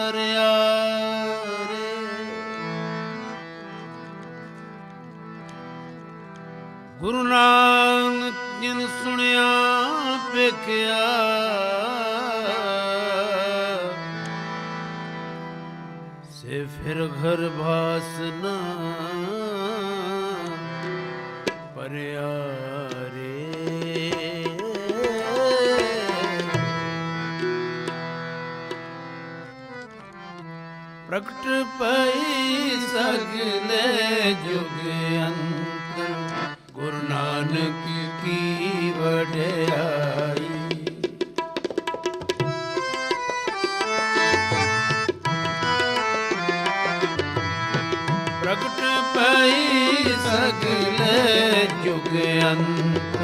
ਤਰਿਆ ਰੇ। ਗੁਰੂ ਨਾਨਕ ਜਿਨ ਸੁਣਿਆ ਵੇਖਿਆ। ਸੇ ਫਿਰ ਘਰ ਭਾਸਨਾ ਪਰਿਆ ਪ੍ਰਗਟ ਪਈ ਸਗਲੇ ਜੁਗ ਅੰਤ ਗੁਰੂ ਨਾਨਕ ਕੀ ਵਡਿਆਈ। ਪ੍ਰਗਟ ਪਈ ਸਗਲੇ ਜੁਗ ਅੰਤ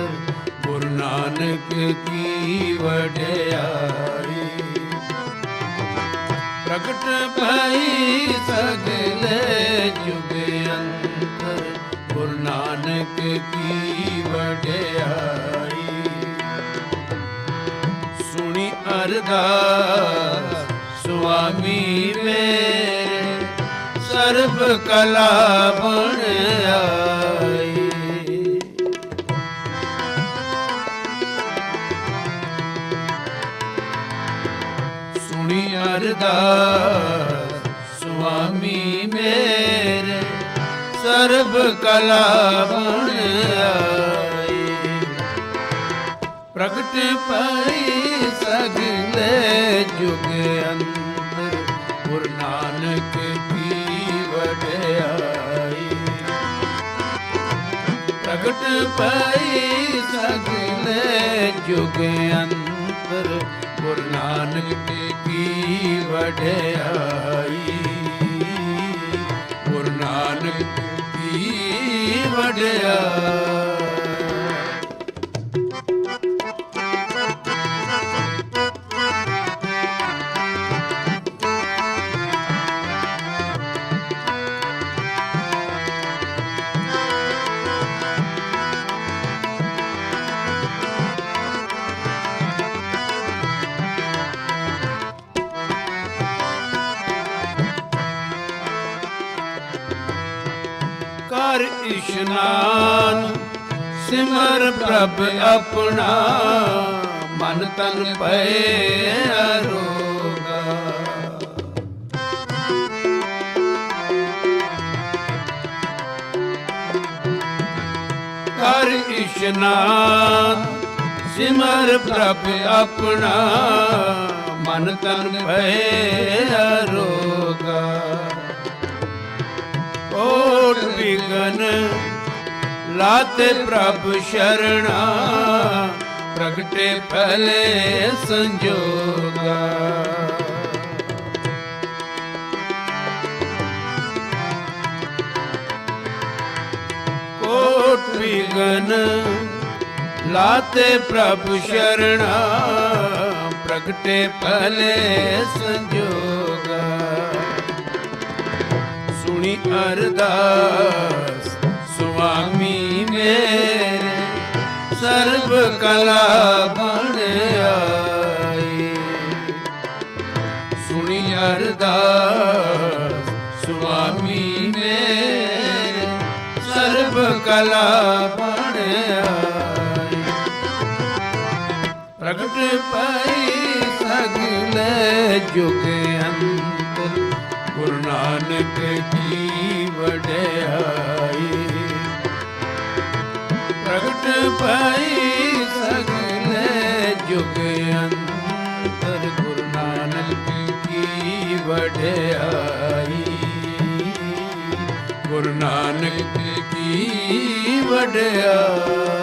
ਗੁਰੂ ਨਾਨਕ ਕੀ ਵਡਿਆਈ। ਪ੍ਰਗਟ ਭਈ ਸਗਲੇ ਜੁਗ ਅੰਤਰ, ਗੁਰੂ ਨਾਨਕ ਕੀ ਵਡਿਆਈ। ਸੁਣੀ ਅਰਦਾਸ, ਸੁਆਮੀ ਮੇਰੇ, ਸਰਬ ਕਲਾ ਬਣ ਆਈ। ਸਰਬ ਕਲਾ ਬਣ ਆਈ। ਪ੍ਰਗਟ ਪਈ ਸਗਲੇ ਜੁਗ ਅੰਦਰ, ਗੁਰੂ ਨਾਨਕ ਕੀ ਵਡਿਆਈ। ਪ੍ਰਗਟ ਪਈ ਸਗਲੇ ਜੁਗ ਅੰਤਰ ਗੁਰੂ ਨਾਨਕ ਕੀ ਵਡਿਆਈ। ਗੁਰੂ ਨਾਨਕ ਕੀ ਇਸ਼ਨਾਨ, ਸਿਮਰ ਪ੍ਰਭ ਆਪਣਾ, ਮਨ ਤਨ ਭਏ ਅਰੋਗਾ। ਕਰ ਇਸ਼ਨਾਨ, ਸਿਮਰ ਪ੍ਰਭ ਆਪਣਾ, ਮਨ ਤਨ ਭਏ ਅਰੋਗਾ। ਕੋਟ ਬਿਗਨ ਲਾਤੇ ਪ੍ਰਭ ਸ਼ਰਣਾ, ਪ੍ਰਗਟੇ ਪਹਿਲੇ ਸੰਜੋਗਾ। ਕੋਟ ਬਿਗਨ ਲਾਤੇ ਪ੍ਰਭ ਸ਼ਰਣਾ, ਪ੍ਰਗਟੇ ਭਲੇ ਸੰਜੋਗਾ। ਸੁਣੀ ਅਰਦਾਸ। ਸੁਆਮੀ ਮੇਰੇ, ਸਰਬ ਕਲਾ ਬਣ ਆਈ ਸੁਣੀ ਅਰਦਾਸ। ਸੁਆਮੀ ਮੇਰੇ, ਸਰਬ ਕਲਾ ਬਣ ਆਈ ਪ੍ਰਗਟ ਪਈ ਸਗਲੇ ਜੁਗ ਅੰਤਰ। ਗੁਰੂ ਨਾਨਕ ਕੀ ਵਡਿਆਈ। ਪ੍ਰਗਟ ਪਈ ਸਗਲੇ ਜੁਗ ਅੰਤਰ ਗੁਰੂ ਨਾਨਕ ਕੀ ਵਡਿਆਈ। ਗੁਰੂ ਨਾਨਕ ਕੀ ਵਡਿਆਈ।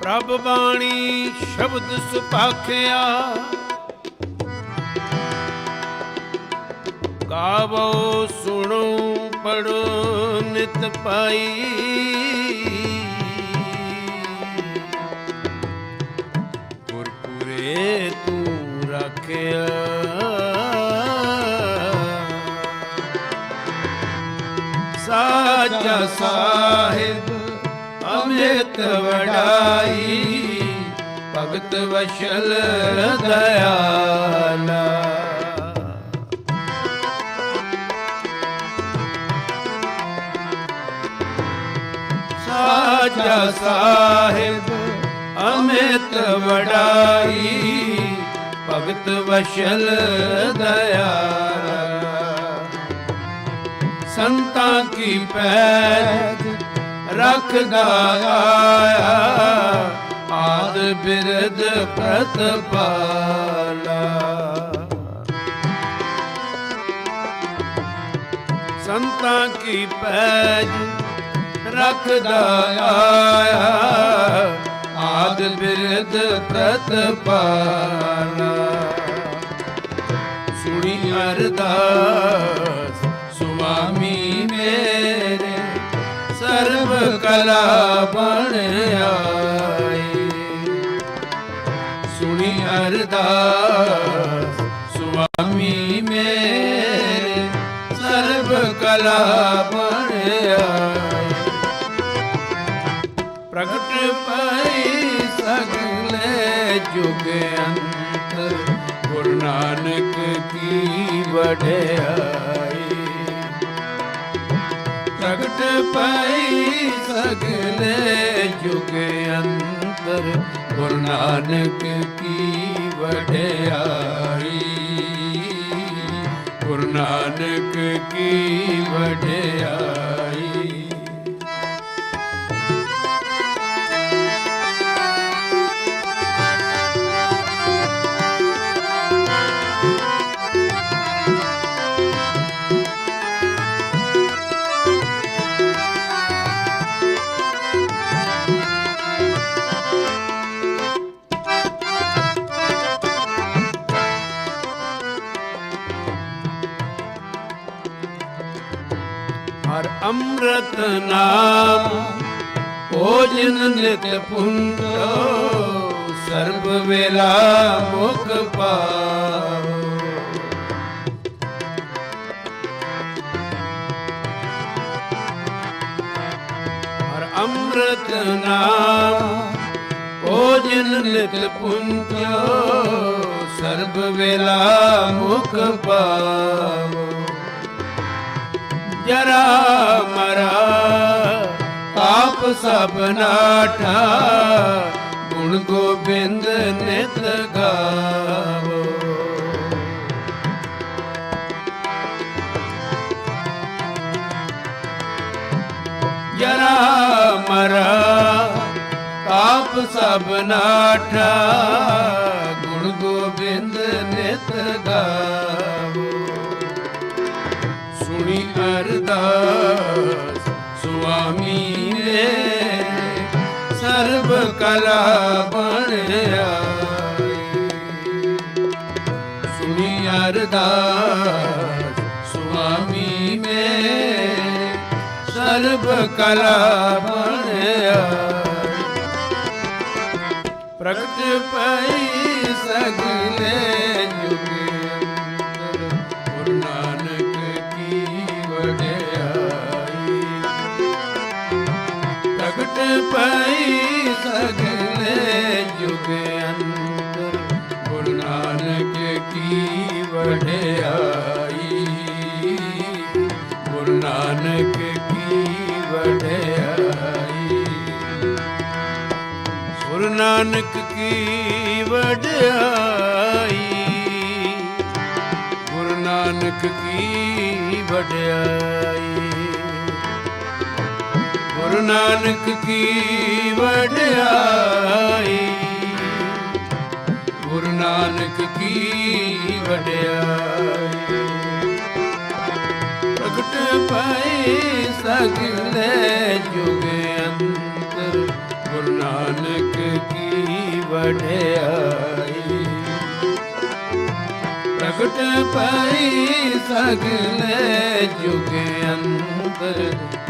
ਪ੍ਰਭ ਬਾਣੀ ਸ਼ਬਦ ਸੁਪਾਖਿਆ ਗਾਵੋ ਸੁਣੋ ਪੜੋ ਨਿਤ ਪਾਈ। ਗੁਰਪੁਰੇ ਤੂੰ ਰੱਖਿਆ। ਸਾਚਾ ਸਾਹਿਬ ਅੰਮ੍ਰਿਤ ਵਡਾਈ, ਭਗਤ ਵਸ਼ਲ ਦਇਆਲਾ ਸਾਚਾ ਸਾਹਿਬ ਅਮਿਤ ਵਡਾਈ, ਭਗਤ ਵਸ਼ਲ ਦਇਆਲਾ ਸੰਤਾਂ ਕੀ ਪੈਜ ਰੱਖਦਾ ਆਇਆ। ਆਦ ਬਿਰਦ ਪ੍ਰਤਪਾਲਾ। ਸੰਤਾਂ ਕੀ ਪੈਜ ਰੱਖਦਾ ਆਇਆ। ਆਦ ਬਿਰਦ ਪ੍ਰਤਪਾਲਾ। ਸੁਣੀ ਅਰਦਾਸ ਕਲਾ ਬਣ ਆਈ ਸੁਣੀ ਅਰਦਾਸ, ਸੁਆਮੀ ਮੇਰੇ, ਸਰਬ ਕਲਾ ਬਣ ਆਈ ਪ੍ਰਗਟ ਪਈ ਸਗਲੇ ਜੁਗ ਅੰਤਰ, ਗੁਰੂ ਨਾਨਕ ਕੀ ਵਡਿਆਈ। ਪ੍ਰਗਟ ਪਈ ਸਗਲੇ ਜੁਗ ਅੰਤਰ ਗੁਰੂ ਨਾਨਕ ਕੀ ਵਡਿਆਈ? ਗੁਰੂ ਨਾਨਕ ਕੀ ਵਡਿਆਈ? ਅੰਮ੍ਰਿਤ ਨਾਮ ਭੋਜਨ ਨਿਤ ਪੁੰਜੋ ਸਰਬ ਵੇਲਾ ਮੁਖ ਪਾਵੋ ਹਰ ਅੰਮ੍ਰਿਤ ਨਾਮ ਭੋਜਨ ਨਿਤ ਪੁੰਜੋ, ਸਰਬ ਵੇਲਾ ਮੁਖ ਪਾਵੋ ਜਰਾ ਮਰਾ ਪਾਪ ਸਭ ਗੁਣ ਗੋਬਿੰਦ ਨਿਤ ਗਾਵੋ। ਜਰਾ ਮਰਾ ਪਾਪ ਸਭ ਨਾਠਾ ਗੁਣ ਗੋਬਿੰਦ ਨਿਤ ਗਾਵੋ। ਸੁਣੀ ਅਰਦਾਸ ਕਲਾ ਬਣਿਆ। ਆਈ ਸੁਣੀ ਅਰਦਾਸ, ਸੁਆਮੀ ਮੇ, ਸਰਬ ਕਲਾ ਬਣ ਪ੍ਰਗਟ ਪਈ ਸਗਲੇ ਜੁਗ ਨਾਨਕ ਕੀ ਪ੍ਰਗਟ ਪਈ ਨਾਨਕ ਕੀ ਵਡਿਆਈ? ਗੁਰੂ ਨਾਨਕ ਕੀ ਵਡਿਆਈ? ਗੁਰੂ ਨਾਨਕ ਕੀ ਵਡਿਆਈ? ਗੁਰੂ ਨਾਨਕ ਕੀ ਵਡਿਆਈ? ਪ੍ਰਗਟ ਪਏ ਸਗਲੇ ਜੁਗ ਨਾਨਕ ਕੀ ਵਡਿਆਈ। ਪ੍ਰਗਟ ਪਈ ਸਗਲੇ ਜੁਗ ਅੰਦਰ,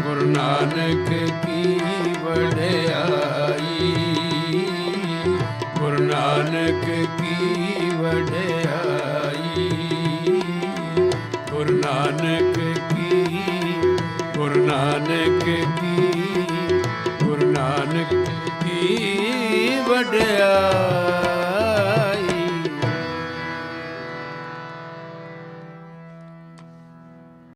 ਗੁਰੂ ਨਾਨਕ ਕੀ ਵਡਿਆਈ। ਗੁਰੂ ਨਾਨਕ ਕੀ ਵਡਿਆਈ। ਗੁਰੂ ਨਾਨਕ ਕੀ, ਗੁਰੂ ਨਾਨਕ ਕੀ ਛੱਡਿਆ